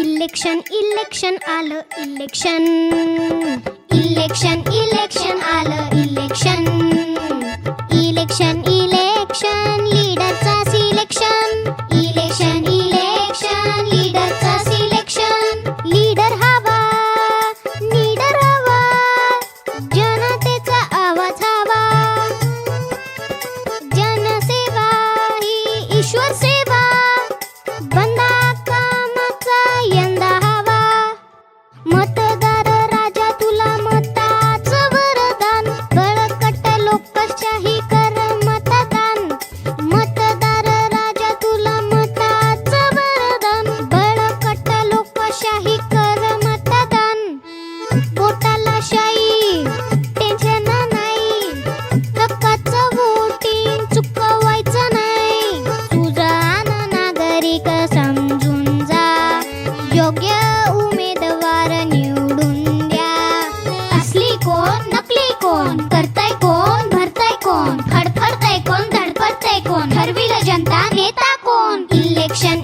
Election election आलं election election नागरिक समजून जा. योग्य उमेदवार निवडून द्या. असली कोण नकली कोण करताय कोण भरताय कोण खडखडताय कोण धडपडताय कोण ठरविलं जनता नेता कोण? इलेक्शन